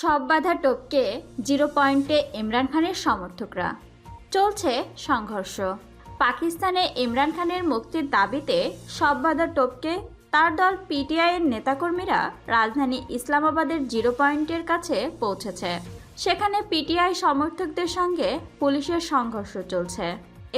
সব বাধা টপকে জিরো পয়েন্টে ইমরান খানের সমর্থকরা। চলছে সংঘর্ষ। পাকিস্তানে ইমরান খানের মুক্তির দাবিতে সব বাধা টপকে তার দল পিটিআইয়ের নেতাকর্মীরা রাজধানী ইসলামাবাদের জিরো পয়েন্টের কাছে পৌঁছেছে। সেখানে পিটিআই সমর্থকদের সঙ্গে পুলিশের সংঘর্ষ চলছে।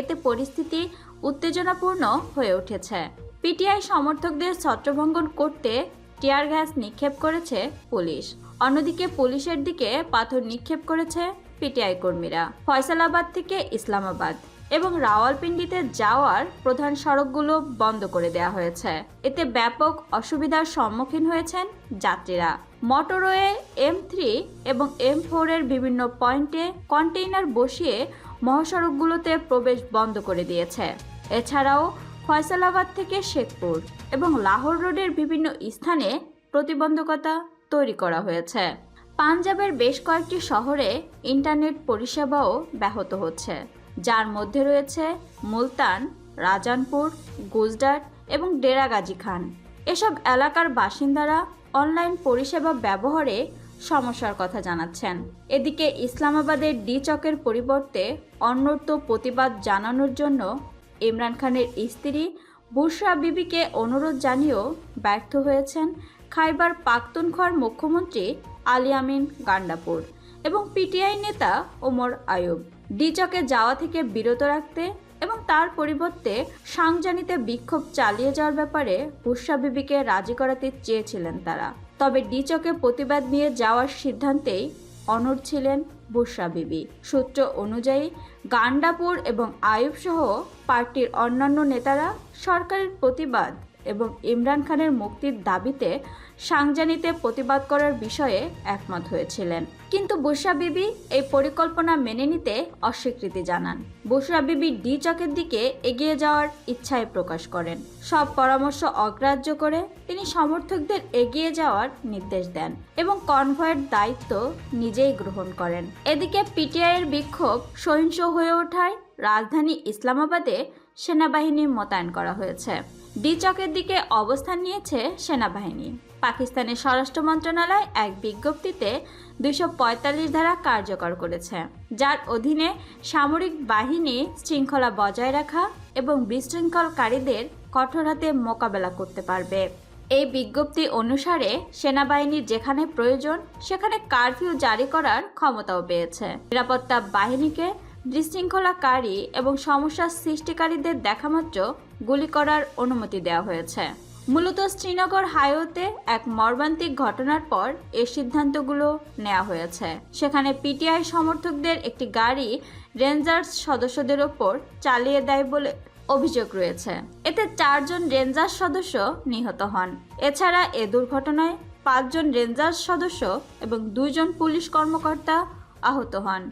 এতে পরিস্থিতি উত্তেজনাপূর্ণ হয়ে উঠেছে। পিটিআই সমর্থকদের ছত্রভঙ্গন করতে টিয়ার গ্যাস নিক্ষেপ করেছে পুলিশ। অন্যদিকে পুলিশের দিকে পাথর নিক্ষেপ করেছে পিটিআই কর্মীরা। ফয়সালাবাদ থেকে ইসলামাবাদ এবং রাওয়ালপিন্ডিতে যাওয়ার প্রধান সড়কগুলো বন্ধ করে দেওয়া হয়েছে। এতে ব্যাপক অসুবিধার সম্মুখীন হয়েছেন যাত্রীরা। মোটরওয়ে এম থ্রি এবং এম ফোরের বিভিন্ন পয়েন্টে কন্টেইনার বসিয়ে মহাসড়কগুলোতে প্রবেশ বন্ধ করে দিয়েছে। এছাড়াও ফয়সালাবাদ থেকে শেখপুর এবং লাহোর রোডের বিভিন্ন স্থানে প্রতিবন্ধকতা তৈরি করা হয়েছে। পাঞ্জাবের বেশ কয়েকটি শহরে ইন্টারনেট পরিষেবাও ব্যাহত হচ্ছে। যার মধ্যে রয়েছে মুলতান, রাজানপুর, গুজরাট এবং ডেরাগাজী খান। এসব এলাকার বাসিন্দারা অনলাইন পরিষেবা ব্যবহারে সমস্যার কথা জানাচ্ছেন। এদিকে ইসলামাবাদের ডি চকের পরিবর্তে অন্যত্র প্রতিবাদ জানানোর জন্য ইমরান খানের স্ত্রী বুশরা বিবিকে অনুরোধ জানিয়েও ব্যর্থ হয়েছেন খাইবার পাখতুনখোয়ার মুখ্যমন্ত্রী আলী আমিন গান্ডাপুর এবং পিটিআই নেতা ওমর আয়ুব। ডিচকে যাওয়া থেকে বিরত রাখতে এবং তার পরিবর্তে সাংজানিতে বিক্ষোভ চালিয়ে যাওয়ার ব্যাপারে বুশরা বিবিকে রাজি করাতে চেয়েছিলেন তারা। তবে ডিচকে প্রতিবাদ নিয়ে যাওয়ার সিদ্ধান্তেই অনড় ছিলেন বুসা বিবি। সূত্র অনুযায়ী গান্ডাপুর এবং আয়ুবসহ পার্টির অন্যান্য নেতারা সরকারের প্রতিবাদ এবং ইমরান খানের মুক্তির দাবিতে সাংজানিতে প্রতিবাদ করার বিষয়ে একমত হয়েছিলেন। কিন্তু বুশরা বিবি এই পরিকল্পনা মেনে নিতে অস্বীকৃতি জানান। বুশরা বিবি ডি চকের দিকে এগিয়ে যাওয়ার ইচ্ছায় প্রকাশ করেন। সব পরামর্শ অগ্রাহ্য করে তিনি সমর্থকদের এগিয়ে যাওয়ার নির্দেশ দেন এবং কনভয়ের দায়িত্ব নিজেই গ্রহণ করেন। এদিকে পিটিআইয়ের বিক্ষোভ সহিংস হয়ে ওঠায় রাজধানী ইসলামাবাদে সেনাবাহিনী মোতায়েন করা হয়েছে। ডি চকের দিকে অবস্থান নিয়েছে সেনাবাহিনী। পাকিস্তানের স্বরাষ্ট্র মন্ত্রণালয় এক বিজ্ঞপ্তিতে পঁয়তাল্লিশ ধারা কার্যকর করেছে, যার অধীনে সামরিক বাহিনী শৃঙ্খলা বজায় রাখা এবং বিশৃঙ্খলকারীদের কঠোর হাতে মোকাবেলা করতে পারবে। এই বিজ্ঞপ্তি অনুসারে সেনাবাহিনীর যেখানে প্রয়োজন, সেখানে কারফিউ জারি করার ক্ষমতাও পেয়েছে। নিরাপত্তা বাহিনীকে বিশৃঙ্খলাকারী এবং সমস্যা সৃষ্টিকারীদের দেখামাত্র গুলি করার অনুমতি দেওয়া হয়েছে। মূলত শ্রীনগর হাইওয়েতে এক মর্মান্তিক ঘটনার পর এই সিদ্ধান্তগুলো নেওয়া হয়েছে। সেখানে পিটিআই সমর্থকদের একটি গাড়ি রেঞ্জার্স সদস্যদের ওপর চালিয়ে দেয় বলে অভিযোগ রয়েছে। এতে চারজন রেঞ্জার্স সদস্য নিহত হন। এছাড়া এ দুর্ঘটনায় পাঁচজন রেঞ্জার্স সদস্য এবং দুইজন পুলিশ কর্মকর্তা আহত হন।